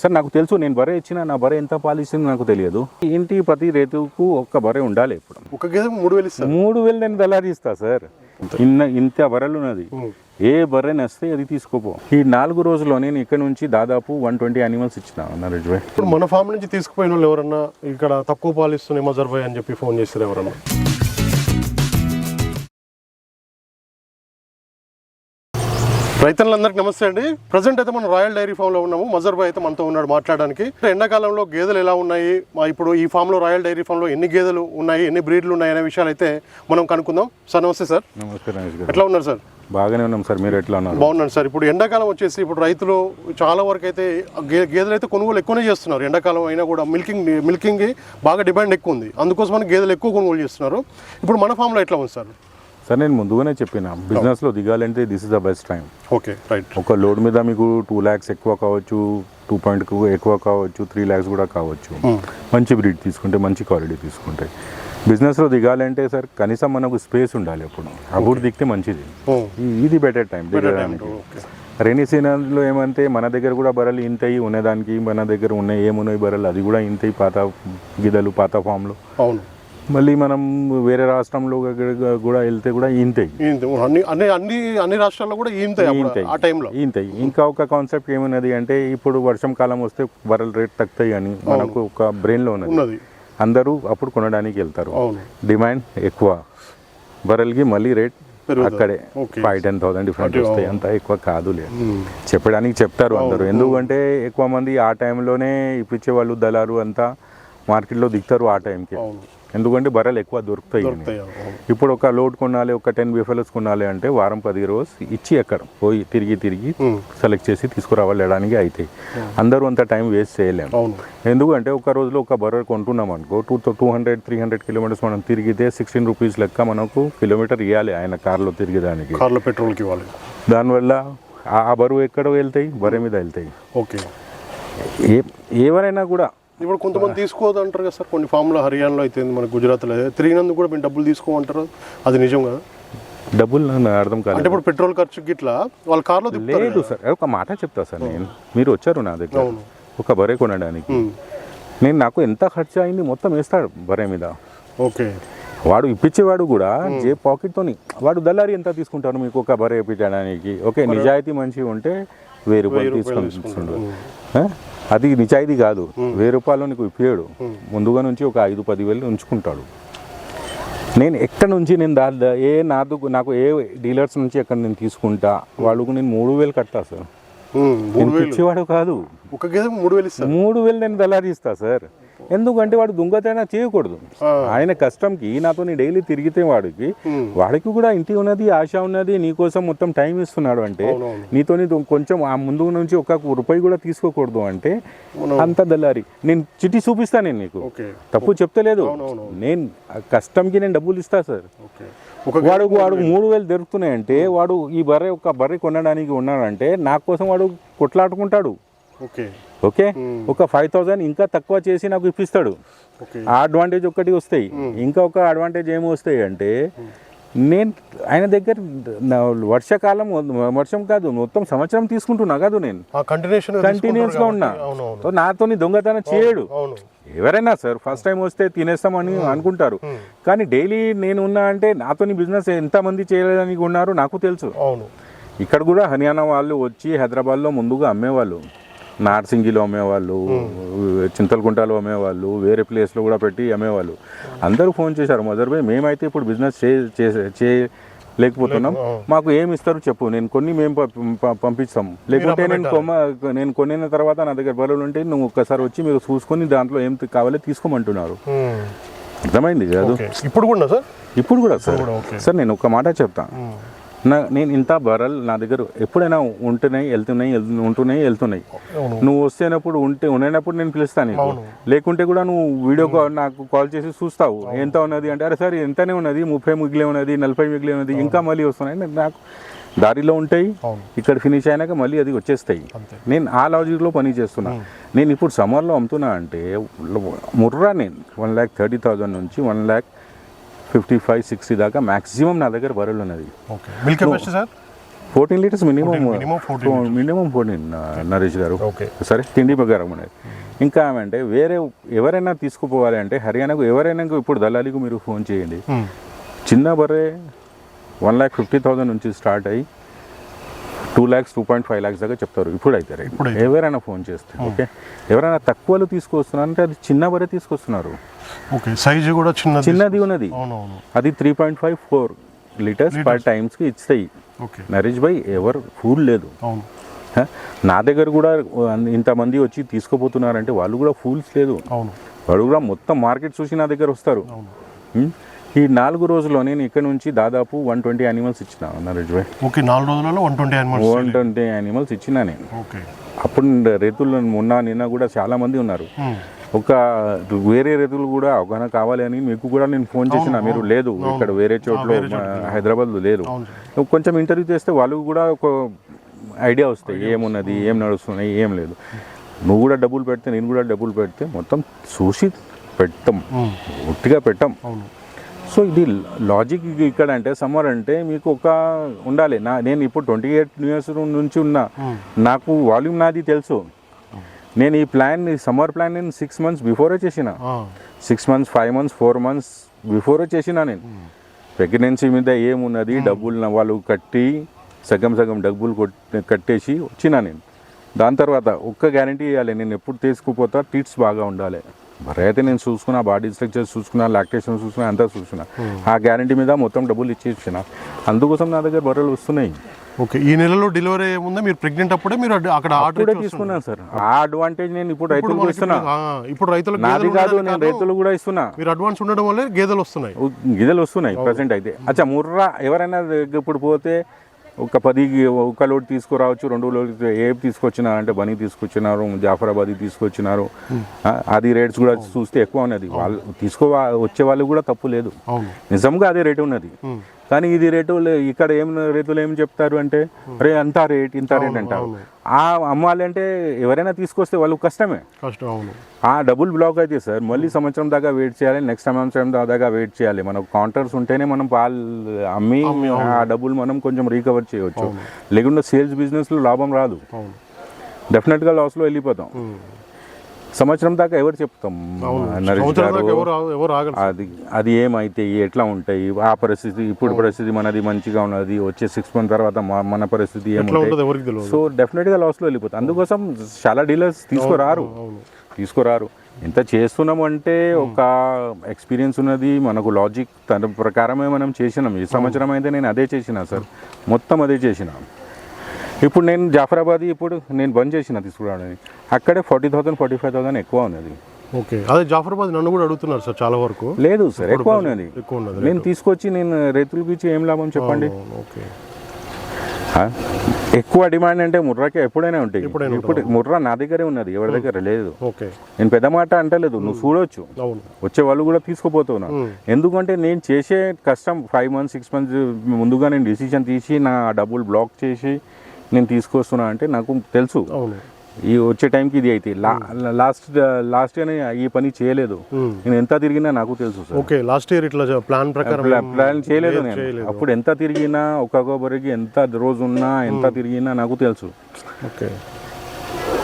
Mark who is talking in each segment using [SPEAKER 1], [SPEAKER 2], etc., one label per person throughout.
[SPEAKER 1] Sir నాకు తెలుసు నేను బరే ఇచ్చిన నా బరే ఎంత పాలిస్తుంది నాకు తెలియదు. ఇంటి ప్రతి రైతుకు ఒక్క బరే ఉండాలి ఇప్పుడు?
[SPEAKER 2] ఒక గేదె మూడు వేలు ఇస్తారు
[SPEAKER 1] మూడు వేలు నేను దళారీ ఇస్తా సార్? ఇన్న ఇంత బర్రెలు ఉన్నది. ఏ బర్రె నస్తే అది తీసుకోపో. ఈ నాలుగు రోజుల్లో నేను ఇక్కడ నుంచి దాదాపు వన్ ట్వంటీ యానిమల్స్ ఇచ్చిన నరేష్ భాయ్
[SPEAKER 2] ఇప్పుడు మన ఫామ్ నుంచి తీసుకుపోయిన వాళ్ళు ఎవరన్నా ఇక్కడ తక్కువ పాలు ఇస్తున్నాయి మజర్బాయ్ అని చెప్పి ఫోన్ చేస్తారు ఎవరన్నా? రైతులందరికీ నమస్తే అండి. ప్రజెంట్ అయితే మనం రాయల్ డైరీ ఫామ్లో ఉన్నాము. మజర్ బాయ్ అయితే మనతో ఉన్నాడు మాట్లాడడానికి. ఎండాకాలంలో గేదెలు ఎలా ఉన్నాయి? మా ఇప్పుడు ఈ ఫామ్లో రాయల్ డైరీ ఫామ్లో ఎన్ని గేదెలు ఉన్నాయి? ఎన్ని బ్రీడ్లు ఉన్నాయి అనే విషయాలు అయితే మనం కనుక్కుందాం. సార్ నమస్తే సార్.
[SPEAKER 1] నమస్తే
[SPEAKER 2] ఎట్లా ఉన్నారు సార్?
[SPEAKER 1] బాగానే ఉన్నాం సార్. మీరు ఎట్లా ఉన్నారు?
[SPEAKER 2] బాగున్నాను సార్. ఇప్పుడు ఎండాకాలం వచ్చేసి ఇప్పుడు రైతులు చాలా వరకు అయితే గేదెలు అయితే కొనుగోలు ఎక్కువనే చేస్తున్నారు. ఎండాకాలం అయినా కూడా మిల్కింగ్ మిల్కింగ్ బాగా డిమాండ్ ఎక్కువ ఉంది. అందుకోసమని గేదెలు ఎక్కువ కొనుగోలు చేస్తున్నారు. ఇప్పుడు మన ఫామ్లో ఎట్లా ఉంది సార్?
[SPEAKER 1] సార్ నేను ముందుగానే చెప్పిన బిజినెస్లో దిగాలంటే this is the best time
[SPEAKER 2] okay right
[SPEAKER 1] ఒక లోడ్ మీద మీకు టూ ల్యాక్స్ ఎక్కువ కావచ్చు టూ పాయింట్ ఎక్కువ కావచ్చు త్రీ ల్యాక్స్ కూడా కావచ్చు. మంచి బ్రీడ్ తీసుకుంటే మంచి క్వాలిటీ తీసుకుంటే. బిజినెస్లో దిగాలంటే సార్ కనీసం మనకు స్పేస్ ఉండాలి అప్పుడు. అప్పుడు దిగితే మంచిది. ఈ- ఇది బెటర్ టైం దిగడానికి. రైనీ సీజన్లో ఏమంటే మన దగ్గర కూడా బర్రెలు ఇంతయి ఉన్నదానికి మన దగ్గర ఉన్నాయి ఏమున్నాయి బర్రెలు అది కూడా ఇంతయి పాత గిదలు పాత ఫామ్లో
[SPEAKER 2] అవును.
[SPEAKER 1] మళ్ళీ మనం వేరే రాష్ట్రంలో కూడా వెళ్తే కూడా ఇంతయి
[SPEAKER 2] ఈంత- అన్ని అన్ని అన్ని అన్ని రాష్ట్రాల్లో కూడా ఈంతాయి ఆ టైంలో.
[SPEAKER 1] ఇంతయి ఇంకా ఒక కాన్సెప్ట్ ఏమున్నది అంటే ఇప్పుడు వర్షం కాలం వస్తే బర్రెల రేట్ తగ్గుతాయి అని మనకు ఒక బ్రెయిన్లో ఉన్నది. అందరూ అప్పుడు కొనడానికి వెళ్తారు. డిమాండ్ ఎక్కువ. బర్రెలకి మళ్ళీ రేట్. అక్కడే. ఫైవ్ టెన్ థౌసండ్ డిఫరెంట్ వస్తాయి. అంత ఎక్కువ కాదులే
[SPEAKER 2] మ్మ్.
[SPEAKER 1] చెప్పడానికి చెప్తారు అందరూ. ఎందుకంటే ఎక్కువ మంది ఆ టైంలోనే ఇప్పించే వాళ్ళు దళారు అంతా మార్కెట్లో దిగుతారు ఆ టైంకి. ఎందుకంటే బర్రెలు ఎక్కువ దొరుకుతాయి ఇప్పుడు ఒక లోడ్ కొనాలి ఒక టెన్ బీఫెల్స్ కొనాలి అంటే వారం పది రోజు ఇచ్చి ఎక్కడ. పోయి తిరిగి తిరిగి. సెలెక్ట్ చేసి తీసుకురావడానికి అవుతాయి అందరూ అంత టైం వేస్ట్ చేయలేము. ఎందుకంటే ఒక రోజులో ఒక బర్రె కొంటున్నాం అనుకో two two hundred three hundred kilometres మనం తిరిగితే సిక్స్టీన్ రూపీస్ లెక్క మనకు కిలోమీటర్ ఇవ్వాలి ఆయన కార్లో తిరిగేదానికి.
[SPEAKER 2] కార్లో పెట్రోల్కి ఇవ్వాలి.
[SPEAKER 1] దానివల్ల ఆ ఆ బరువు ఎక్కడ వెళ్తాయి? బర్రె మీద వెళ్తాయి.
[SPEAKER 2] ఓకే.
[SPEAKER 1] ఏ ఎవరైనా కూడా
[SPEAKER 2] ఇప్పుడు కొంతమంది తీసుకోవద్దు అంటారు కదా సార్. కొన్ని ఫామ్లో హర్యానాలో అయితే మన గుజరాత్లో అయితే. తిరిగినందుకు కూడా మేము డబ్బులు తీసుకోమంటారు. అది నిజం కదా?
[SPEAKER 1] డబ్బులు అర్థం
[SPEAKER 2] అంటే
[SPEAKER 1] కాలేదు
[SPEAKER 2] ఇప్పుడు పెట్రోల్ ఖర్చు గిట్లా వాళ్ళ కార్లో
[SPEAKER 1] లేదు సార్. ఒక మాట చెప్తా సార్ నేను. మీరు వచ్చారు నా దగ్గర. ఒక బర్రె కొనడానికి. నేను నాకు ఎంత ఖర్చు అయింది మొత్తం వేస్తాడు బర్రె మీద.
[SPEAKER 2] ఓకే.
[SPEAKER 1] వాడు ఇప్పించేవాడు కూడా జే పాకెట్తోని. వాడు దళారి ఎంత తీసుకుంటారు మీకు ఒక బర్రె ఇప్పించడానికి ఓకే నిజాయితీ మంచిగా ఉంటే వెయ్యి రూపాయలు తీసుకొని తీసుకుంటాడు? అది నిజాయితీ కాదు. వెయ్యి రూపాయలు నీకు ఇప్పాడు ముందుగా నుంచి ఒక ఐదు పది వేలు ఉంచుకుంటాడు. నేను ఎక్కడ నుంచి నేను దా దా- ఏ నాదు నాకు ఏ డీలర్స్ నుంచి ఎక్కడ నేను తీసుకుంటా? వాళ్ళకు నేను మూడు వేలు కట్టా సార్. నేను ఇచ్చేవాడు కాదు.
[SPEAKER 2] ఒక మూడు వేలు
[SPEAKER 1] మూడు వేలు నేను దళారీ ఇస్తా సార్. ఎందుకంటే వాడు దొంగతనం చేయకూడదు. ఆయన కష్టంకి నాతో డైలీ తిరిగితే వాడికి. వాడికి కూడా ఇంటి ఉన్నది ఆశ ఉన్నది నీకోసం మొత్తం టైం ఇస్తున్నాడు అంటే. నీతోని కొంచెం ఆ ముందు నుంచి ఒక రూపాయి కూడా తీసుకోకూడదు అంటే అంత దళారి. నేను చిట్టి చూపిస్తా నేను నీకు. తప్పు చెప్తలేదు. నేను కష్టంకి నేను డబ్బులు ఇస్తా సార్. వాడు వాడు మూడు వేలు దొరుకుతున్నాయంటే వాడు ఈ బర్రె ఒక బర్రె కొనడానికి ఉన్నాడంటే నా కోసం వాడు కొట్లాడుకుంటాడు.
[SPEAKER 2] ఓకే.
[SPEAKER 1] ఒక ఫైవ్ థౌసండ్ ఇంకా తక్కువ చేసి నాకు ఇప్పిస్తాడు. ఆ అడ్వాంటేజ్ ఒకటి వస్తాయి. ఇంకా ఒక అడ్వాంటేజ్ ఏమి వస్తాయి అంటే నేను ఆయన దగ్గర వర్షాకాలం వర్షం కాదు మొత్తం సంవత్సరం తీసుకుంటున్నా కాదు నేను. కంటిన్యూస్గా ఉన్నా. నాతోని దొంగతనం చేయడు. ఎవరైనా సార్ ఫస్ట్ టైం వస్తే తినేస్తామని అనుకుంటారు. కానీ డైలీ నేను ఉన్నా అంటే నాతోని బిజినెస్ ఎంతమంది చేయడానికి ఉన్నారు నాకు తెలుసు. ఇక్కడ కూడా హర్యానా వాళ్ళు వచ్చి హైదరాబాద్లో ముందుగా అమ్మేవాళ్ళు. నార్సింగిలో అమ్మేవాళ్ళు చింతలకుంటలో అమ్మేవాళ్ళు వేరే ప్లేస్లో కూడా పెట్టి అమ్మేవాళ్ళు. అందరూ ఫోన్ చేశారు మదర్ భాయ్ మేమైతే ఇప్పుడు బిజినెస్ చే చేయలేకపోతున్నాం. మాకు ఏమి ఇస్తారు చెప్పు నేను కొన్ని మేము పంపిస్తాం. లేకుంటే నేను కొమ్మ నేను కొనిన తర్వాత నా దగ్గర బరువులు ఉంటే నువ్వు ఒక్కసారి వచ్చి మీరు చూసుకొని దాంట్లో ఏం కావాలో తీసుకోమంటున్నారు. అర్థమైంది కాదు?
[SPEAKER 2] ఇప్పుడు కూడా సార్?
[SPEAKER 1] ఇప్పుడు కూడా సార్. సార్ నేను ఒక మాట చెప్తా. నా నేను ఇంత బర్రెలు నా దగ్గర ఎప్పుడైనా ఉంటున్నాయి వెళ్తున్నాయి వెళ్తు- ఉంటున్నాయి వెళ్తున్నాయి. నువ్వు వస్తేనప్పుడు ఉంటే ఉన్నప్పుడు నేను పిలుస్తాను నీకు. లేకుంటే కూడా నువ్వు వీడియో కాల్ నాకు కాల్ చేసి చూస్తావు. ఎంత ఉన్నది అంటే అరే సార్ ఎంతనే ఉన్నది? ముప్పై మిగిలే ఉన్నది నలభై మిగిలే ఉన్నది ఇంకా మళ్ళీ వస్తున్నాయి. నేను నాకు దారిలో ఉంటాయి. ఇక్కడ ఫినిష్ అయినాక మళ్ళీ అది వచ్చేస్తాయి. నేను ఆ లాజిక్లో పని చేస్తున్నా. నేను ఇప్పుడు సమ్మర్లో అమ్ముతున్నా అంటే ముర్రా నేను. వన్ ల్యాక్ థర్టీ థౌజండ్ నుంచి one lakh fifty five sixty దాకా మాక్సిమం నా దగ్గర బర్రెలు ఉన్నది.
[SPEAKER 2] Okay. Milk capacity sir?
[SPEAKER 1] Fourteen litres minimum
[SPEAKER 2] minimum 14
[SPEAKER 1] minimum fourteen Naresh గారు.
[SPEAKER 2] ఓకే.
[SPEAKER 1] సరే తిండి ప్రకారం అనేది ఇంకా ఏమంటే వేరే ఎవరైనా తీసుకుపోవాలి అంటే హర్యానాకు ఎవరైనా ఇప్పుడు దళాలికి మీరు ఫోన్ చేయండి. చిన్న బర్రె వన్ ల్యాక్ ఫిఫ్టీ థౌసండ్ నుంచి స్టార్ట్ అయ్యి two lakhs two point five lakhs దాకా చెప్తారు. ఇప్పుడు అయితే రైట్
[SPEAKER 2] ఇప్పుడైతే.
[SPEAKER 1] ఎవరైనా ఫోన్ చేస్తే ఓకే? ఎవరైనా తక్కువలో తీసుకొస్తున్నారు అంటే అది చిన్న బర్రె తీసుకొస్తున్నారు.
[SPEAKER 2] ఓకే సైజు కూడా చిన్నది
[SPEAKER 1] చిన్నది ఉన్నది. అది three point five four litres per టైమ్స్కి ఇస్తాయి.
[SPEAKER 2] ఓకే.
[SPEAKER 1] నరేష్ భాయ్ ఎవరు? ఫూల్ లేదు? నా దగ్గర కూడా ఇంతమంది వచ్చి తీసుకుపోతున్నారంటే వాళ్ళు కూడా ఫూల్స్ లేదు. వాళ్ళు కూడా మొత్తం మార్కెట్ చూసి నా దగ్గర వస్తారు? ఈ నాలుగు రోజుల్లో నేను ఇక్కడ నుంచి దాదాపు వన్ ట్వంటీ యానిమల్స్ ఇచ్చిన నరేష్ భాయ్
[SPEAKER 2] ఓకే నాలుగు రోజులలో one twenty animals
[SPEAKER 1] one twenty animals ఇచ్చిన నేను.
[SPEAKER 2] ఓకే.
[SPEAKER 1] అప్పుడు రైతులు మొన్న నిన్న కూడా చాలా మంది ఉన్నారు. ఒక వేరే రైతులు కూడా అవగాహన కావాలి అని మీకు కూడా నేను ఫోన్ చేసిన మీరు లేదు ఇక్కడ వేరే చోట్ల హైదరాబాద్లో లేదు. కొంచెం ఇంటర్వ్యూ చేస్తే వాళ్ళు కూడా ఒక ఐడియా వస్తాయి ఏమున్నది ఏం నడుస్తున్నాయి ఏం లేదు. నువ్వు కూడా డబ్బులు పెడితే నేను కూడా డబ్బులు పెడితే మొత్తం చూసి పెట్టం. ఒట్టిగా పెట్టం. సో ఇది లాజిక్ ఇక్కడ అంటే సమ్మర్ అంటే మీకు ఒక ఉండాలి. నా నేను ఇప్పుడు ట్వంటీ ఎయిట్ ఇయర్స్ నుంచి ఉన్నా. నాకు వాల్యూమ్ నాది తెలుసు. నేను ఈ ప్లాన్ ఈ సమ్మర్ ప్లాన్ నేను సిక్స్ మంత్స్ బిఫోరే చేసిన. Six months five months four months before చేసిన నేను. ప్రెగ్నెన్సీ మీద ఏమున్నది డబ్బులు వాళ్ళు కట్టి సగం సగం డబ్బులు కొట్- కట్టేసి వచ్చిన నేను. దాని తర్వాత ఒక్క గ్యారంటీ ఇవ్వాలి నేను ఎప్పుడు తీసుకుపోతా టీట్స్ బాగా ఉండాలి. మరి అయితే నేను చూసుకున్నా బాడీ స్ట్రక్చర్ చూసుకున్నా లాక్టేషన్ చూసుకున్నా అంతా చూసుకున్నా. ఆ గ్యారంటీ మీద మొత్తం డబ్బులు ఇచ్చేసిన. అందుకోసం నా దగ్గర బర్రెలు వస్తున్నాయి.
[SPEAKER 2] ఓకే ఈ నెలలో డెలివరీ ఏముందా? మీరు ప్రెగ్నెంట్ అప్పుడే మీరు అక్కడ ఆర్డర్
[SPEAKER 1] తీసుకున్నాను సార్. ఆ అడ్వాంటేజ్ నేను ఇప్పుడు రైతులకు ఇస్తున్నా.
[SPEAKER 2] ఇప్పుడు రైతులకు
[SPEAKER 1] నాది కాదు నేను రైతులు కూడా ఇస్తున్నా.
[SPEAKER 2] మీరు అడ్వాన్స్ ఉండడం వల్లే గేదెలు వస్తున్నాయి.
[SPEAKER 1] గిదెలు వస్తున్నాయి ప్రజెంట్ అయితే. అచ్చా ముర్రా ఎవరైనా ఇప్పుడు పోతే ఒక పది ఒక లోడ్ తీసుకురావచ్చు రెండు లోడ్ ఏ తీసుకొచ్చినా అంటే బనీ తీసుకొచ్చినారు జాఫరాబాద్ తీసుకొచ్చినారు. ఆ, అది రేట్స్ కూడా చూస్తే ఎక్కువ ఉన్నది. వాళ్ళు తీసుకో వచ్చే వాళ్ళు కూడా తప్పు లేదు. నిజంగా అదే రేటు ఉన్నది. కానీ ఇది రేటు ఇక్కడ ఏం రైతులు ఏం చెప్తారు అంటే అరే అంత రేట్ ఇంత రేట్ అంటారు. ఆ అమ్మాలి అంటే ఎవరైనా తీసుకొస్తే వాళ్ళు కష్టమే.
[SPEAKER 2] కష్టం
[SPEAKER 1] ఆ డబుల్ బ్లాక్ అయితే సార్ మళ్ళీ సంవత్సరం దాకా వెయిట్ చేయాలి నెక్స్ట్ సంవత్సరం దాకా వెయిట్ చేయాలి. మనకు కౌంటర్స్ ఉంటేనే మనం పాలు అమ్మి ఆ డబ్బులు మనం కొంచెం రీకవర్ చేయవచ్చు. లేకుంటే సేల్స్ బిజినెస్లో లాభం రాదు. డెఫినెట్గా లాస్లో వెళ్ళిపోతాం. సంవత్సరం దాకా ఎవరు చెప్తాం? నరేష్ గారు. అది అది ఏమైతే ఎట్లా ఉంటాయి? ఆ పరిస్థితి ఇప్పుడు పరిస్థితి మనది మంచిగా ఉన్నది వచ్చే సిక్స్ మంత్ తర్వాత మన పరిస్థితి
[SPEAKER 2] తెలియదు
[SPEAKER 1] సో డెఫినెట్గా లాస్లో వెళ్ళిపోతుంది అందుకోసం చాలా డీలర్స్ తీసుకురారు. తీసుకురారు. ఎంత చేస్తున్నాం అంటే ఒక ఎక్స్పీరియన్స్ ఉన్నది మనకు లాజిక్ తన ప్రకారమే మనం చేసినాం. ఈ సంవత్సరం అయితే నేను అదే చేసిన సార్. మొత్తం అదే చేసిన. ఇప్పుడు నేను జాఫరాబాద్ ఇప్పుడు నేను బంద్ చేసిన తీసుకురావడానికి అక్కడే forty thousand forty five thousand ఎక్కువ ఉన్నది.
[SPEAKER 2] ఓకే. అదే జాఫరాబాద్ నన్ను కూడా అడుగుతున్నారు సార్ చాలా వరకు.
[SPEAKER 1] లేదు సార్ ఎక్కువ ఉన్నది.
[SPEAKER 2] ఎక్కువ ఉన్నది
[SPEAKER 1] నేను తీసుకొచ్చి నేను రైతులకు ఇచ్చి ఏం లాభం చెప్పండి?
[SPEAKER 2] ఓకే?
[SPEAKER 1] ఎక్కువ డిమాండ్ అంటే ముర్రాకి ఎప్పుడైనా ఉంటాయి. ఇప్పుడు ముర్రా నా దగ్గరే ఉన్నది ఎవరి దగ్గర లేదు. నేను పెద్ద మాట అంటలేదు నువ్వు చూడొచ్చు. వచ్చే వాళ్ళు కూడా తీసుకుపోతున్నారు. ఎందుకంటే నేను చేసే కష్టం ఫైవ్ మంత్స్ సిక్స్ మంత్స్ ముందుగా నేను డిసిషన్ తీసి నా డబ్బులు బ్లాక్ చేసి నేను తీసుకొస్తున్నా అంటే నాకు తెలుసు. ఈ వచ్చే టైంకి ఇది అయితే. లాస్ట్ లాస్ట్ ఇయర్ ఈ పని చేయలేదు. నేను ఎంత తిరిగినా నాకు తెలుసు సార్.
[SPEAKER 2] ఓకే లాస్ట్ ఇయర్ ఇట్లా ప్లాన్ ప్రకారం
[SPEAKER 1] ప్లా- ప్లాన్ చేయలేదు నేను. అప్పుడు ఎంత తిరిగినా ఒక్కొక్క ఎంత రోజు ఉన్నా ఎంత తిరిగినా నాకు తెలుసు.
[SPEAKER 2] ఓకే.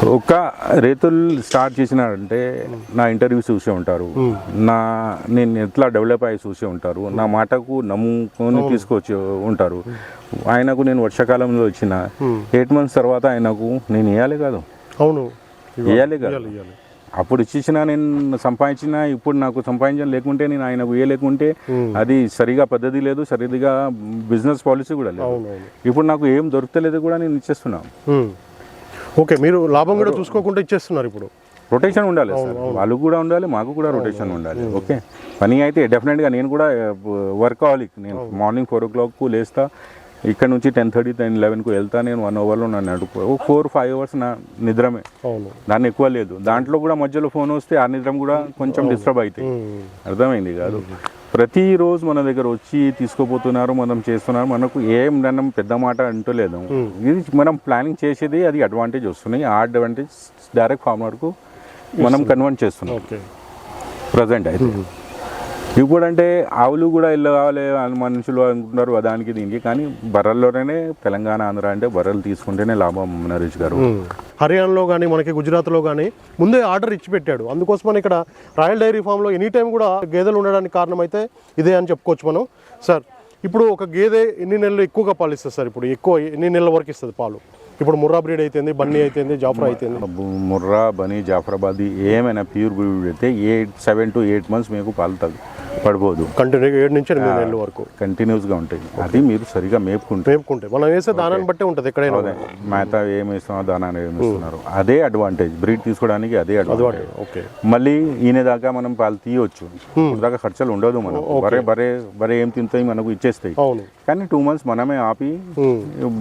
[SPEAKER 1] ఒక రైతులు స్టార్ట్ చేసినారంటే నా ఇంటర్వ్యూస్ చూసే ఉంటారు. నా నేను ఎట్లా డెవలప్ అయ్యి చూసే ఉంటారు. నా మాటకు నమ్ముకొని తీసుకొచ్చి ఉంటారు. ఆయనకు నేను వర్షాకాలంలో వచ్చిన ఎయిట్ మంత్స్ తర్వాత ఆయనకు నేను వేయాలి కాదు.
[SPEAKER 2] అవును.
[SPEAKER 1] వేయాలి కాదు. అప్పుడు ఇచ్చేసిన నేను సంపాదించిన ఇప్పుడు నాకు సంపాదించడం లేకుంటే నేను ఆయనకు వేయలేకుంటే అది సరిగా పద్ధతి లేదు సరిగా బిజినెస్ పాలసీ కూడా లేదు. ఇప్పుడు నాకు ఏం దొరకలేదు కూడా నేను ఇచ్చేస్తున్నాను.
[SPEAKER 2] ఓకే మీరు లాభం కూడా చూసుకోకుండా ఇచ్చేస్తున్నారు ఇప్పుడు.
[SPEAKER 1] రొటేషన్ ఉండాలి సార్. వాళ్ళు కూడా ఉండాలి మాకు కూడా రొటేషన్ ఉండాలి. ఓకే? పని అయితే డెఫినెట్గా నేను కూడా వర్కాలిక్ నేను మార్నింగ్ ఫోర్ ఓ క్లాక్కు లేస్తా. ఇక్కడ నుంచి టెన్ థర్టీ టెన్ లెవెన్కు వెళ్తా. నేను వన్ అవర్లో నన్ను అడుగు ఫోర్ ఫైవ్ అవర్స్ నా నిద్రమే. దాన్ని ఎక్కువ లేదు. దాంట్లో కూడా మధ్యలో ఫోన్ వస్తే ఆ నిద్రం కూడా కొంచెం డిస్టర్బ్ అవుతాయి. అర్థమైంది కాదు? ప్రతిరోజు మన దగ్గర వచ్చి తీసుకుపోతున్నారు మనం చేస్తున్నారు మనకు ఏం మనం పెద్ద మాట అంటలేదు ఇది మనం ప్లానింగ్ చేసేది అది అడ్వాంటేజ్ వస్తున్నాయి. ఆ అడ్వాంటేజ్ డైరెక్ట్ ఫార్మర్కు మనం కన్వర్ట్ చేస్తున్నాం.
[SPEAKER 2] ఓకే.
[SPEAKER 1] ప్రజెంట్ అయితే. ఇప్పుడు అంటే ఆవులు కూడా ఇల్లు కావాలి అని మనుషులు అనుకుంటున్నారు దానికి దీనికి. కానీ బర్రెల్లోనే తెలంగాణ ఆంధ్ర అంటే బర్రెలు తీసుకుంటేనే లాభం నరేష్ గారు.
[SPEAKER 2] హర్యానాలో కానీ మనకి గుజరాత్లో కానీ ముందే ఆర్డర్ ఇచ్చి పెట్టాడు. అందుకోసమని ఇక్కడ రాయల్ డైరీ ఫామ్లో ఎనీ టైం కూడా గేదెలు ఉండడానికి కారణం అయితే ఇదే అని చెప్పుకోవచ్చు మనం. సార్ ఇప్పుడు ఒక గేదె ఎన్ని నెలలు ఎక్కువగా పాలు ఇస్తుంది సార్? ఇప్పుడు ఎక్కువ ఎన్ని నెలల వరకు ఇస్తుంది పాలు? ఇప్పుడు ముర్రా బ్రీడ్ అయితేంది బన్నీ అయితేంది జాఫ్రా అయితేంది.
[SPEAKER 1] ముర్రా బనీ జాఫరాబాద్ ఏమైనా ప్యూర్ బ్రీడ్ అయితే eight seven to eight months మీకు పాలు తగ్గు. పడిపోదు
[SPEAKER 2] కంటిన్యూగా ఏడు నుంచి ఎనిమిది నెలల వరకు.
[SPEAKER 1] కంటిన్యూస్గా ఉంటాయి. అది మీరు సరిగా మేపుకుంటే
[SPEAKER 2] మేపుకుంటే. మనం వేసే దానాన్ని బట్టే ఉంటుంది ఎక్కడైనా
[SPEAKER 1] మేత ఏమి ఇస్తున్నారు దానా ఏమి ఇస్తున్నారు అదే అడ్వాంటేజ్ బ్రీడ్ తీసుకోవడానికి అదే అడ్వాంటేజ్
[SPEAKER 2] ఓకే.
[SPEAKER 1] మళ్ళీ ఈయన దాకా మనం పాలు ఇప్పుడు దాకా ఖర్చులు ఉండదు మనం బరే బరే బరే ఏం తింటాయి మనకు ఇచ్చేస్తాయి. కానీ టూ మంత్స్ మనమే ఆపి.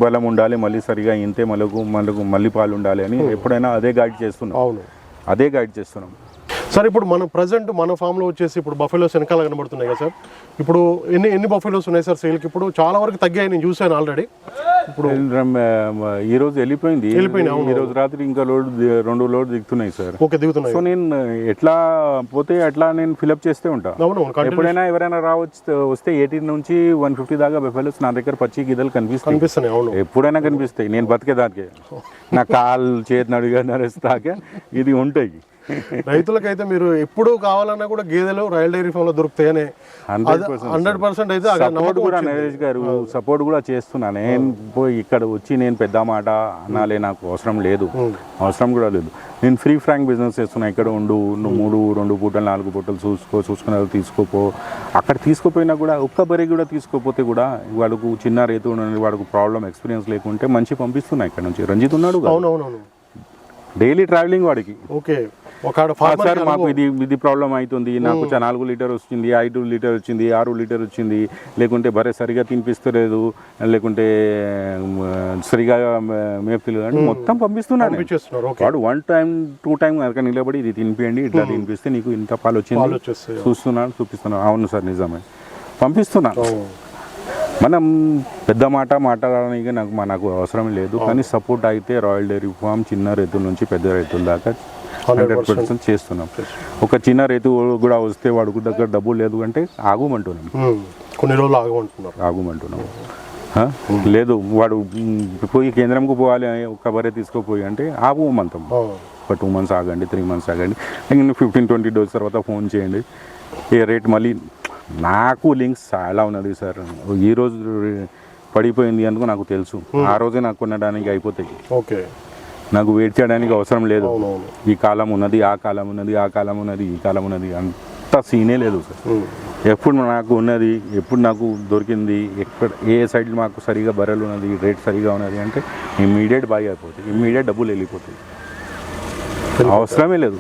[SPEAKER 1] బలం ఉండాలి మళ్ళీ సరిగా ఇంతే మళ్ళకు మళ్ళకు మళ్ళీ పాలు ఉండాలి అని ఎప్పుడైనా అదే గైడ్ చేస్తున్నాం. అదే గైడ్ చేస్తున్నాం.
[SPEAKER 2] సార్ ఇప్పుడు మన ప్రజెంట్ మన ఫామ్లో వచ్చేసి ఇప్పుడు బఫెలోస్ వెనకాల కనబడుతున్నాయి కదా సార్? ఇప్పుడు ఎన్ని ఎన్ని బఫెలోస్ ఉన్నాయి సార్ సేల్కి ఇప్పుడు చాలా వరకు తగ్గాయి నేను చూశాను ఆల్రెడీ ఇప్పుడు
[SPEAKER 1] ఈ రోజు వెళ్ళిపోయింది. ఈ రోజు రాత్రి ఇంకా లోడ్ రెండు లోడ్ దిగుతున్నాయి సార్.
[SPEAKER 2] ఓకే దిగుతున్నాయి.
[SPEAKER 1] సో నేను ఎట్లా పోతే అట్లా నేను ఫిలప్ చేస్తే ఉంటా. ఎప్పుడైనా ఎవరైనా రావచ్చు వస్తే ఎయిటీన్ నుంచి వన్ ఫిఫ్టీ దాకా బెఫెలోస్ నా దగ్గర పచ్చి గిద్దలు కనిపిస్తాయి.
[SPEAKER 2] కనిపిస్తున్నాయి అవును.
[SPEAKER 1] ఎప్పుడైనా కనిపిస్తాయి. నేను బతికేదానికే. నా కాలు చేతి నడిగా నడుస్తాక ఇది ఉంటాయి.
[SPEAKER 2] రైతులకైతే మీరు ఎప్పుడు కావాలన్నా కూడా గేదెలు రాయల్ డైరీ ఫామ్లో దొరుకుతాయని.
[SPEAKER 1] హండ్రెడ్
[SPEAKER 2] పర్సెంట్ అయితే
[SPEAKER 1] సపోర్ట్ కూడా. నరేష్ గారు సపోర్ట్ కూడా చేస్తున్నా. నేను పోయి ఇక్కడ వచ్చి నేను పెద్ద మాట అనాలే నాకు అవసరం లేదు. అవసరం కూడా లేదు. నేను ఫ్రీ ఫ్రాంక్ బిజినెస్ చేస్తున్నా. ఇక్కడ ఉండు నువ్వు మూడు రెండు పూటలు నాలుగు పూటలు చూసుకో చూసుకునే వాళ్ళు తీసుకోపో. అక్కడ తీసుకోపోయినా కూడా ఒక్క బరి కూడా తీసుకోపోతే కూడా వాడుకు చిన్న రైతు వాడికి ప్రాబ్లం ఎక్స్పీరియన్స్ లేకుంటే మంచి పంపిస్తున్నా ఇక్కడ నుంచి. రంజిత్ ఉన్నాడు డైలీ ట్రావెలింగ్ వాడికి.
[SPEAKER 2] ఓకే.
[SPEAKER 1] సార్ మాకు. ఇది ఇది ప్రాబ్లం అవుతుంది. నాకు నాలుగు లీటర్ వచ్చింది ఐదు లీటర్ వచ్చింది ఆరు లీటర్ వచ్చింది. లేకుంటే బరే సరిగా తినిపిస్తలేదు. లేకుంటే సరిగా మేపుతలేదు. అని మొత్తం పంపిస్తున్నాను. వాడు వన్ టైం టూ టైం కనుక నిలబడి ఇది తినిపియండి ఇట్లా తినిపిస్తే నీకు ఇంత పాలు వచ్చింది. చూస్తున్నాను చూపిస్తున్నాను. అవును సార్ నిజమే. పంపిస్తున్నా
[SPEAKER 2] అవును.
[SPEAKER 1] మనం పెద్ద మాట మాట్లాడడానికి నాకు మనకు అవసరం లేదు. కానీ సపోర్ట్ అయితే రాయల్ డైరీ ఫామ్ చిన్న రైతుల నుంచి పెద్ద రైతుల దాకా హండ్రెడ్ పర్సెంట్. చేస్తున్నాం. ఒక చిన్న రైతు కూడా వస్తే వాడుకు దగ్గర డబ్బు లేదు అంటే ఆగుమంటున్నాం.
[SPEAKER 2] కొన్ని రోజులు ఆగమంటున్నారు.
[SPEAKER 1] ఆగుమంటున్నాం? లేదు వాడు పోయి కేంద్రంకు పోవాలి ఒక బరే తీసుకోపోయి అంటే ఆగుమంటాం.
[SPEAKER 2] ఆ.
[SPEAKER 1] ఒక టూ మంత్స్ ఆగండి త్రీ మంత్స్ ఆగండి. ఫిఫ్టీన్ ట్వంటీ డేస్ తర్వాత ఫోన్ చేయండి. ఏ రేట్ మళ్ళీ నాకు లింక్స్ చాలా ఉన్నది సార్? ఈ రోజు పడిపోయింది అందుకు నాకు తెలుసు. ఆ రోజే నాకు కొనడానికి అయిపోతాయి.
[SPEAKER 2] ఓకే.
[SPEAKER 1] నాకు వెయిట్ చేయడానికి అవసరం లేదు. ఈ కాలం ఉన్నది ఆ కాలం ఉన్నది ఆ కాలం ఉన్నది ఈ కాలం ఉన్నది అంత సీనే లేదు సార్.
[SPEAKER 2] ఉమ్.
[SPEAKER 1] ఎప్పుడు నాకు ఉన్నది ఎప్పుడు నాకు దొరికింది ఎక్కడ ఏ సైడ్ మాకు సరిగా బర్రెలు ఉన్నది రేట్ సరిగా ఉన్నది అంటే ఇమ్మీడియట్ బాయ్ అయిపోతాయి. ఇమ్మీడియట్ డబ్బులు వెళ్ళిపోతాయి. అవసరమే లేదు.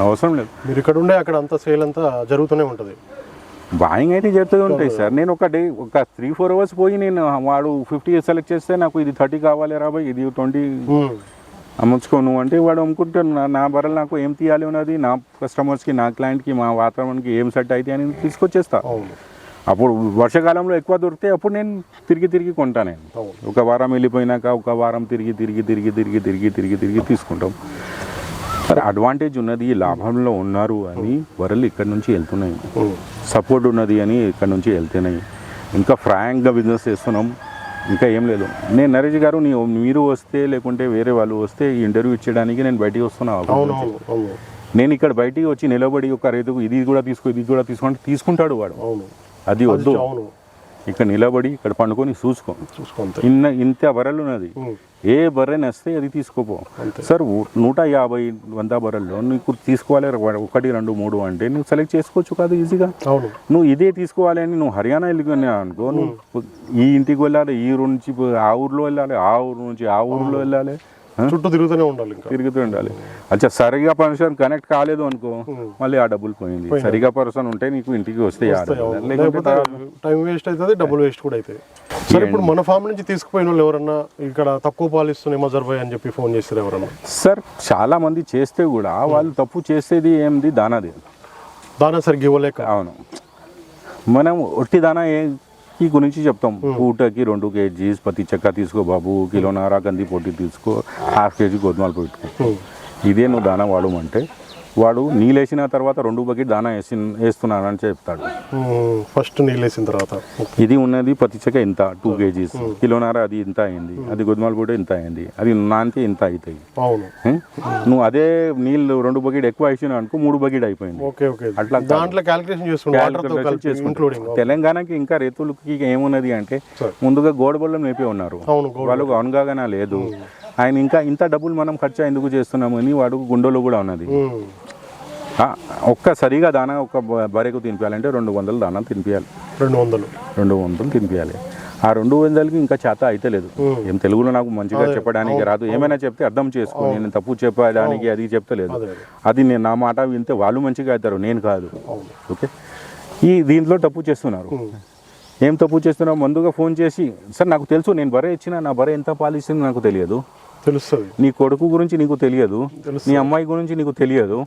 [SPEAKER 1] అవసరం లేదు.
[SPEAKER 2] మీరు ఇక్కడ ఉండే అక్కడ అంతా సేల్ అంతా జరుగుతూనే ఉంటుంది.
[SPEAKER 1] బాయింగ్ అయితే జరుగుతూ ఉంటాయి సార్. నేను ఒక డే ఒక త్రీ ఫోర్ అవర్స్ పోయి నేను వాడు ఫిఫ్టీ సెలెక్ట్ చేస్తే నాకు ఇది థర్టీ కావాలి రాబాయ్ ఇది ట్వంటీ
[SPEAKER 2] ఉమ్.
[SPEAKER 1] అమ్ముకోను అంటే వాడు అమ్ముకుంటాను నా- బర్రెలు నాకు ఏం తీయాలి ఉన్నది? నా కస్టమర్స్కి నా క్లయింట్కి మా వాతావరణానికి ఏం సెట్ అయితే అని తీసుకొచ్చేస్తా. అప్పుడు వర్షాకాలంలో ఎక్కువ దొరికితే అప్పుడు నేను తిరిగి తిరిగి కొంటా నేను. ఒక వారం వెళ్ళిపోయినాక ఒక వారం తిరిగి తిరిగి తిరిగి తిరిగి తిరిగి తిరిగి తిరిగి తీసుకుంటాం. అడ్వాంటేజ్ ఉన్నది లాభంలో ఉన్నారు అని వరలు ఇక్కడ నుంచి వెళ్తున్నాయి.
[SPEAKER 2] ఉమ్.
[SPEAKER 1] సపోర్ట్ ఉన్నది అని ఇక్కడ నుంచి వెళ్తున్నాయి ఇంకా ఫ్రాంక్గా బిజినెస్ చేస్తున్నాం. ఇంకా ఏం లేదు. నేను నరేష్ గారు నీ మీరు వస్తే లేకుంటే వేరే వాళ్ళు వస్తే ఇంటర్వ్యూ ఇచ్చడానికి నేను బయటికి వస్తున్నా
[SPEAKER 2] అవును అవును అవును.
[SPEAKER 1] నేను ఇక్కడ బయటికి వచ్చి నిలబడి ఒక రైతుకు ఇది కూడా తీసుకో ఇది కూడా తీసుకో అంటే తీసుకుంటాడు వాడు. అది వద్దు. ఇక్కడ నిలబడి ఇక్కడ పండుకొని చూసుకో. ఇన్న ఇంత బర్రెలు ఉన్నది. ఏ బర్రె నస్తే అది తీసుకోపో. సార్ నూట యాభై వంద బర్రెల్లో నీకు తీసుకోవాలి ఒకటి రెండు మూడు అంటే నువ్వు సెలెక్ట్ చేసుకోవచ్చు కాదు ఈజీగా. నువ్వు ఇదే తీసుకోవాలి అని నువ్వు హర్యానా వెళ్ళిపోయినా అనుకో నువ్వు ఈ ఇంటికి వెళ్ళాలి ఈ ఊరు నుంచి ఆ ఊర్లో వెళ్ళాలి ఆ ఊరు నుంచి ఆ ఊర్లో వెళ్ళాలి?
[SPEAKER 2] చుట్టూ తిరుగుతూనే ఉండాలి ఇంకా.
[SPEAKER 1] తిరుగుతూ ఉండాలి. అచ్చా సరిగా పర్సన్ కనెక్ట్ కాలేదు అనుకో మళ్ళీ ఆ డబ్బులు పోయింది. సరిగా పర్సన్ ఉంటే నీకు ఇంటికి వస్తే
[SPEAKER 2] లేకపోతే టైం వేస్ట్ అవుతుంది డబ్బులు వేస్ట్ కూడా అవుతాయి. సరే ఇప్పుడు మన ఫామ్ నుంచి తీసుకుపోయిన వాళ్ళు ఎవరన్నా ఇక్కడ తక్కువ పాలు ఇస్తున్నాయి మజర్బాయ్ అని చెప్పి ఫోన్ చేస్తారు ఎవరన్నా?
[SPEAKER 1] సార్ చాలా మంది చేస్తే కూడా వాళ్ళు తప్పు చేసేది ఏంది? దానాది.
[SPEAKER 2] దానా సరిగ్గా ఇవ్వలేక.
[SPEAKER 1] అవును. మనం ఒట్టి దానా ఏ ఈ గురించి చెప్తాం. పూటకి రెండు కేజీస్ పత్తి చెక్క తీసుకో బాబు కిలోన్నర కంది పొట్టి తీసుకో హాఫ్ కేజీ గోధుమలు పెట్టుకో. ఇదే నువ్వు దానా వాడమంటే వాడు నీళ్ళేసిన తర్వాత రెండు బకెట్ దానా వేసి వేస్తున్నాను అని చెప్తాడు
[SPEAKER 2] ఫస్ట్ నీళ్ళు వేసిన తర్వాత.
[SPEAKER 1] ఇది ఉన్నది పత్తి చెక్క ఇంత టూ కేజీస్. కిలోన్నర అది ఇంత అయింది. అది గోధుమల పొడి ఇంత అయింది. అది నానితే ఇంత అవుతాయి.
[SPEAKER 2] అవును?
[SPEAKER 1] నువ్వు అదే నీళ్ళు రెండు బకెట్ ఎక్కువ వేసినావు అనుకో మూడు బకెట్ అయిపోయింది. అట్లా
[SPEAKER 2] దాంట్లో క్యాలిక్యులేషన్
[SPEAKER 1] తెలంగాణకి ఇంకా రైతులకి ఏమున్నది అంటే. ముందుగా గోడబొల్లం నేపి ఉన్నారు.
[SPEAKER 2] అవును గోల్డ్
[SPEAKER 1] వాళ్ళకు అవగాహన లేదు. ఆయన ఇంకా ఇంత డబ్బులు మనం ఖర్చు ఎందుకు చేస్తున్నామని వాడు గుండెలో కూడా ఉన్నది. ఆ, ఒక్క సరిగా దానా ఒక్క బ- బర్రెకు తినిపించాలంటే రెండు వందలు దానా తినిపించాలి
[SPEAKER 2] రెండు వందలు.
[SPEAKER 1] రెండు వందలు తినిపించాలి ఆ రెండు వందలకి ఇంకా చేత అయితే లేదు. ఏం తెలుగులో నాకు మంచిగా చెప్పడానికి రాదు. ఏమైనా చెప్తే అర్థం చేసుకో. నేను తప్పు చెప్పడానికి అది చెప్తలేదు
[SPEAKER 2] అది
[SPEAKER 1] నేను నా మాట వింటే వాళ్ళు మంచిగా అవుతారు నేను కాదు. ఓకే? ఈ దీంట్లో తప్పు చేస్తున్నారు. ఏం తప్పు చేస్తున్నావు ముందుగా ఫోన్ చేసి సార్ నాకు తెలుసు నేను బరే ఇచ్చిన నా బరే ఎంత పాలిస్తుంది నాకు తెలియదు.
[SPEAKER 2] తెలుస్తుంది.
[SPEAKER 1] నీ కొడుకు గురించి నీకు తెలియదు. నీ అమ్మాయి గురించి నీకు తెలియదు.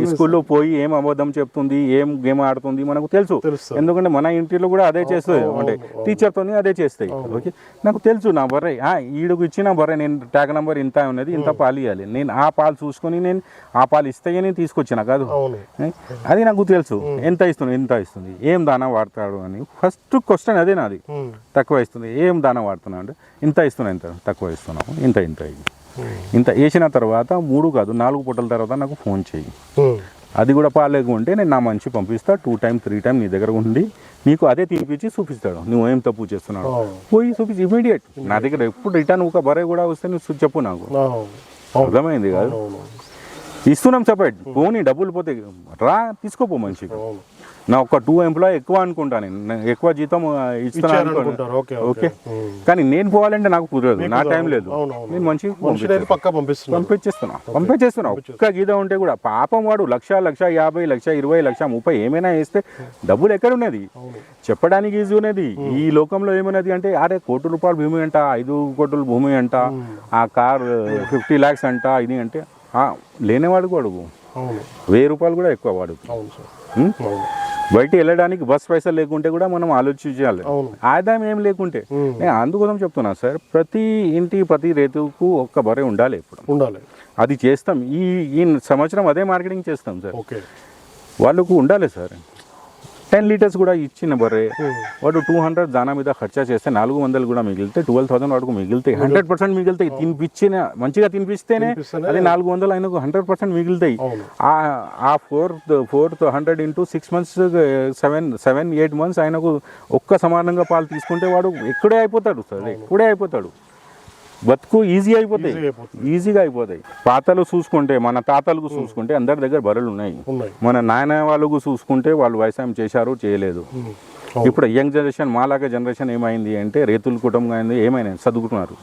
[SPEAKER 1] ఈ స్కూల్లో పోయి ఏం అబద్ధం చెప్తుంది ఏం గేమ్ ఆడుతుంది మనకు తెలుసు. ఎందుకంటే మన ఇంటిలో కూడా అదే చేస్తుంది. అంటే టీచర్తో అదే చేస్తాయి. ఓకే? నాకు తెలుసు నా బర్రె. ఆ, ఈడుకు ఇచ్చిన బర్రె నేను ట్యాగ్ నంబర్ ఇంత ఉన్నది ఇంత పాలు ఇవ్వాలి నేను ఆ పాలు చూసుకొని నేను ఆ పాలు ఇస్తాయని తీసుకొచ్చిన కాదు? అది నాకు తెలుసు. ఎంత ఇస్తుంది ఎంత ఇస్తుంది? ఏం దానా వాడతాడు అని. ఫస్ట్ క్వశ్చన్ అదే నాది. తక్కువ ఇస్తుంది. ఏం దానా వాడుతున్నా అంటే ఇంత ఇస్తున్నా ఇంత తక్కువ ఇస్తున్నాము ఇంత ఇంత. ఇంత వేసిన తర్వాత మూడు కాదు నాలుగు పూటల తర్వాత నాకు ఫోన్ చేయి. అది కూడా పాలేకుంటే నేను నా మంచి పంపిస్తా టూ టైం త్రీ టైం నీ దగ్గర ఉండి నీకు అదే తినిపించి చూపిస్తాడు. నువ్వు ఏం తప్పు చేస్తున్నావు. పోయి చూపించి ఇమీడియట్ నా దగ్గర ఎప్పుడు రిటర్న్ ఒక బరే కూడా వస్తే నువ్వు చెప్పు నాకు. అర్థమైంది కాదు? ఇస్తున్నాం సపరేట్ పోనీ డబ్బులు పోతే రా తీసుకోపో
[SPEAKER 2] అవును.
[SPEAKER 1] నా ఒక టూ ఎంప్లాయ్ ఎక్కువ అనుకుంటా నేను. ఎక్కువ జీతం ఆ, ఇస్తున్నా అనుకో-
[SPEAKER 2] ఇచ్చారనుకుంటారు ఓకే.
[SPEAKER 1] కానీ నేను పోవాలంటే నాకు కుదరదు. నా టైం లేదు. నేను మంచి పంపించేస్తున్నా. పంపించేస్తున్నా. ఒక్క గీత ఉంటే కూడా పాపం వాడు లక్ష లక్ష యాభై లక్ష ఇరవై లక్ష ముప్పై ఏమైనా వేస్తే డబ్బులు ఎక్కడ ఉన్నది చెప్పడానికి ఈజీ ఉన్నది. ఈ లోకంలో ఏమున్నది అంటే అరే కోటి రూపాయల భూమి అంట ఐదు కోట్ల భూమి అంట ఆ కార్ ఫిఫ్టీ ల్యాక్స్ అంట ఇది అంటే లేనివాడు
[SPEAKER 2] అవును.
[SPEAKER 1] వెయ్యి రూపాయలు కూడా ఎక్కువ వాడు. బయట వెళ్ళడానికి బస్ పైసలు లేకుంటే కూడా మనం ఆలోచించాలి. ఆదాయం ఏం లేకుంటే. నేను అందుకోసం చెప్తున్నా సార్. ప్రతి ఇంటి ప్రతి రైతుకు ఒక్క బర్రె ఉండాలి ఇప్పుడు
[SPEAKER 2] ఉండాలి.
[SPEAKER 1] అది చేస్తాం. ఈ ఈ సంవత్సరం అదే మార్కెటింగ్ చేస్తాం సార్.
[SPEAKER 2] ఓకే.
[SPEAKER 1] వాళ్ళకు ఉండాలి సార్. టెన్ లీటర్స్ కూడా ఇచ్చిన బర్రె. వాడు టూ హండ్రెడ్ దానా మీద ఖర్చా చేస్తే నాలుగు వందలు కూడా మిగిలితే ట్వెల్వ్ థౌసండ్ వాడుకు మిగులుతాయి హండ్రెడ్ పర్సెంట్ మిగులుతాయి తినిపించిన మంచిగా తినిపిస్తేనే అది నాలుగు వందలు ఆయనకు హండ్రెడ్ పర్సెంట్ మిగులుతాయి. ఆ fourth fourth hundred into six months seven seven eight months ఆయనకు ఒక్క సమానంగా పాలు తీసుకుంటే వాడు ఎక్కడే అయిపోతాడు సార్ ఎక్కడే అయిపోతాడు. బతుకు ఈజీ అయిపోతాయి. ఈజీగా అయిపోతాయి. పాతలు చూసుకుంటే మన తాతలకు చూసుకుంటే అందరి దగ్గర బర్రెలు ఉన్నాయి. మన నాయన వాళ్ళకు చూసుకుంటే వాళ్ళు వ్యవసాయం చేశారు చేయలేదు. ఇప్పుడు యంగ్ జనరేషన్ మాలాగా జనరేషన్ ఏమైంది అంటే రైతుల కుటుంబం అయింది ఏమైనా చదువుకున్నారు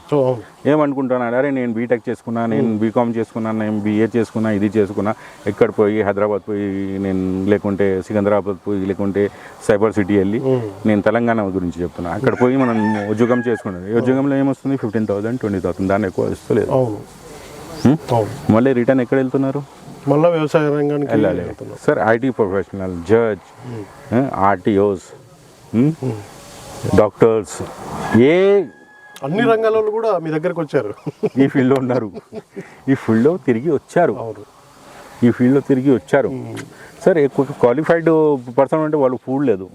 [SPEAKER 1] ఏమనుకుంటున్నాడు అరే నేను బీటెక్ చేసుకున్నా నేను బీకామ్ చేసుకున్నా నేను బీఏ చేసుకున్నా ఇది చేసుకున్నా ఎక్కడ పోయి హైదరాబాద్ పోయి నేను లేకుంటే సికింద్రాబాద్ పోయి లేకుంటే సైబర్ సిటీ వెళ్ళి. నేను తెలంగాణ గురించి చెప్తున్నా. అక్కడ పోయి మనం ఉద్యోగం చేసుకున్నాం ఉద్యోగంలో ఏమొస్తుంది? ఫిఫ్టీన్ థౌసండ్ ట్వంటీ థౌసండ్ దాన్ని ఎక్కువ వస్తలేదు మళ్ళీ రిటర్న్ ఎక్కడ వెళ్తున్నారు?
[SPEAKER 2] మళ్ళీ వ్యవసాయ రంగానికి
[SPEAKER 1] వెళ్ళాలి. Sir IT professional judge RTOs doctors ఏ
[SPEAKER 2] అన్ని రంగాలలో కూడా మీ దగ్గరకు వచ్చారు.
[SPEAKER 1] ఈ ఫీల్డ్లో ఉన్నారు. ఈ ఫీల్డ్లో తిరిగి వచ్చారు. ఈ ఫీల్డ్లో తిరిగి వచ్చారు. సార్ క్వాలిఫైడ్ పర్సన్ అంటే వాళ్ళు ఫూడ్ లేదు.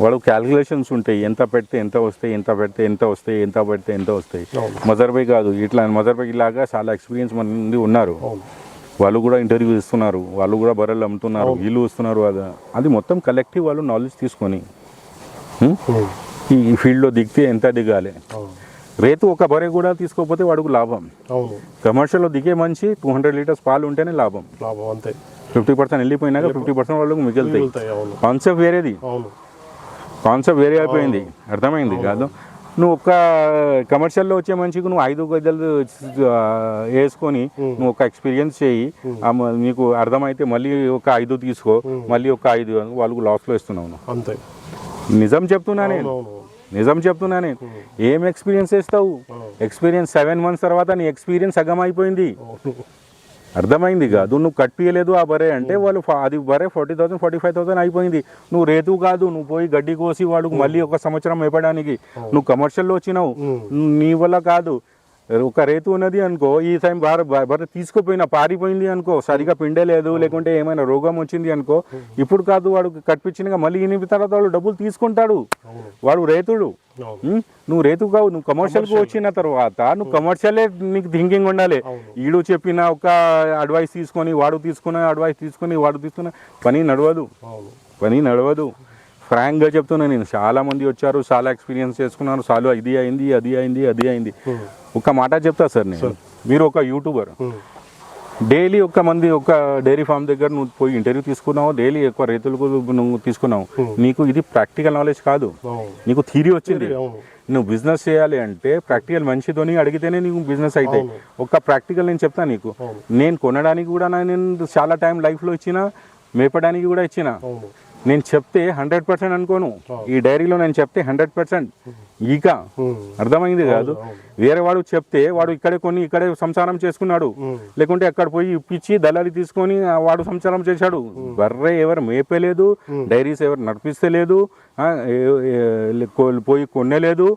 [SPEAKER 1] వాళ్ళు క్యాలిక్యులేషన్స్ ఉంటాయి. ఎంత పెడితే ఎంత వస్తాయి ఎంత పెడితే ఎంత వస్తాయి ఎంత పెడితే ఎంత వస్తాయి. మజర్బై కాదు ఇట్లా మజర్బై లాగా చాలా ఎక్స్పీరియన్స్ మంది ఉన్నారు. వాళ్ళు కూడా ఇంటర్వ్యూ ఇస్తున్నారు. వాళ్ళు కూడా బర్రెలు అమ్ముతున్నారు. వీళ్ళు వస్తున్నారు అది అది మొత్తం కలెక్టివ్ వాళ్ళు నాలెడ్జ్ తీసుకొని. ఈ ఫీల్డ్లో దిగితే ఎంత దిగాలి? రేతు ఒక బర్రె కూడా తీసుకోకపోతే వాడికి లాభం. కమర్షియల్లో దిగే మంచి టూ హండ్రెడ్ లీటర్స్ పాలు ఉంటేనే లాభం.
[SPEAKER 2] లాభం అంతే.
[SPEAKER 1] ఫిఫ్టీ పర్సెంట్ వెళ్ళిపోయినాక ఫిఫ్టీ పర్సెంట్ వాళ్ళకు మిగులుతాయి. కాన్సెప్ట్ వేరేది. కాన్సెప్ట్ వేరే అయిపోయింది. అర్థమైంది కాదు? నువ్వు ఒక కమర్షియల్లో వచ్చే మంచికి నువ్వు ఐదు గజలు ఆ, వేసుకొని నువ్వు ఒక ఎక్స్పీరియన్స్ చేయి. నీకు అర్థమైతే మళ్ళీ ఒక ఐదు తీసుకో. మళ్ళీ ఒక ఐదు వాళ్ళకు లాస్లో ఇస్తున్నావు.
[SPEAKER 2] అంతే.
[SPEAKER 1] నిజం చెప్తున్నా నేను. నిజం చెప్తున్నా నేను. ఏం ఎక్స్పీరియన్స్ చేస్తావు? ఎక్స్పీరియన్స్ సెవెన్ మంత్స్ తర్వాత నీ ఎక్స్పీరియన్స్ సగం అయిపోయింది అర్థమైంది కాదు నువ్వు కట్టియలేదు ఆ బరే. అంటే వాళ్ళు అది బరే forty thousand forty five thousand అయిపోయింది. నువ్వు రేతు కాదు. నువ్వు పోయి గడ్డి కోసి వాడు మళ్ళీ ఒక సంవత్సరం ఇవ్వడానికి. నువ్వు కమర్షియల్లో వచ్చినావు. నీ వల్ల కాదు. ఒక రేతు ఉన్నది అనుకో ఈ టైం బార బర్రె తీసుకుపోయినా పారిపోయింది అనుకో సరిగా పిండలేదు లేకుంటే ఏమైనా రోగం వచ్చింది అనుకో ఇప్పుడు కాదు వాడు కట్టించినగా మళ్ళీ ఎనిమిది తర్వాత వాడు డబ్బులు తీసుకుంటాడు. వాడు రేతుడు? నువ్వు రేతు కావు నువ్వు కమర్షియల్కి వచ్చిన తర్వాత నువ్వు కమర్షియలే నీకు థింకింగ్ ఉండాలి. ఈడు చెప్పిన ఒక అడ్వైస్ తీసుకొని వాడు తీసుకున్న అడ్వైస్ తీసుకొని వాడు తీసుకున్న పని నడవదు. పని నడవదు. ఫ్రాంక్గా చెప్తున్నా నేను. చాలా మంది వచ్చారు చాలా ఎక్స్పీరియన్స్ చేసుకున్నారు. చాలా ఇది అయింది అది అయింది అది అయింది. ఒక మాట చెప్తా సార్ నేను. మీరు ఒక యూట్యూబర్. డైలీ ఒక మంది ఒక డైరీ ఫామ్ దగ్గర నువ్వు పోయి ఇంటర్వ్యూ తీసుకున్నావు డైలీ ఎక్కువ రైతులకు నువ్వు తీసుకున్నావు. నీకు ఇది ప్రాక్టికల్ నాలెడ్జ్ కాదు. నీకు థీరీ వచ్చింది. నువ్వు బిజినెస్ చేయాలి అంటే ప్రాక్టికల్ మనిషితోని అడిగితేనే నీకు బిజినెస్ అవుతాయి. ఒక ప్రాక్టికల్ నేను చెప్తా నీకు. నేను కొనడానికి కూడా నా- నేను చాలా టైం లైఫ్లో ఇచ్చిన మేపడానికి కూడా ఇచ్చిన. నేను చెప్తే హండ్రెడ్ పర్సెంట్ అనుకోను. ఈ డైరీలో నేను చెప్తే హండ్రెడ్ పర్సెంట్.
[SPEAKER 2] ఉమ్.
[SPEAKER 1] అర్థమైంది కాదు. వేరే వాడు చెప్తే వాడు ఇక్కడే కొన్ని ఇక్కడే సంసారం చేసుకున్నాడు. లేకుంటే అక్కడ పోయి ఇప్పించి దళాలి తీసుకొని వాడు సంసారం చేశాడు. బర్రె ఎవరు మేపలేదు. డైరీస్ ఎవరు నడిపిస్తలేదు. పోయి కొనలేదు.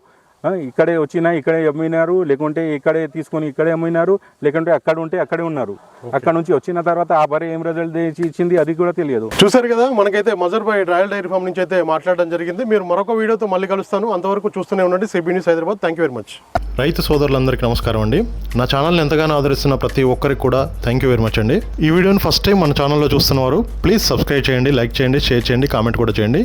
[SPEAKER 1] ఇక్కడే వచ్చినా ఇక్కడే అమ్మినారు లేకుంటే ఇక్కడే తీసుకొని ఇక్కడే అమ్మినారు లేకుంటే అక్కడ ఉంటే అక్కడే ఉన్నారు. అక్కడ నుంచి వచ్చిన తర్వాత ఆ బర్రె ఏం రిజల్ట్ ఇచ్చింది అది కూడా తెలియదు.
[SPEAKER 2] చూసారు కదా మనకైతే మజర్ బై రాయల్ డైరీ ఫామ్ నుంచి అయితే మాట్లాడడం జరిగింది. మీరు మరొక వీడియోతో మళ్ళీ కలుస్తాను. అంతవరకు చూస్తూనే ఉండండి. CB news Hyderabad. Thank you very much రైతు సోదరులందరికీ నమస్కారం అండి. నా ఛానల్ని ఎంతగానో ఆదరిస్తున్న ప్రతి ఒక్కరికి కూడా థ్యాంక్ యూ వెరీ మచ్ అండి. ఈ వీడియోని ఫస్ట్ టైం మన ఛానల్లో చూస్తున్నవారు ప్లీజ్ సబ్స్క్రైబ్ చేయండి లైక్ చేయండి షేర్ చేయండి కామెంట్ కూడా చేయండి.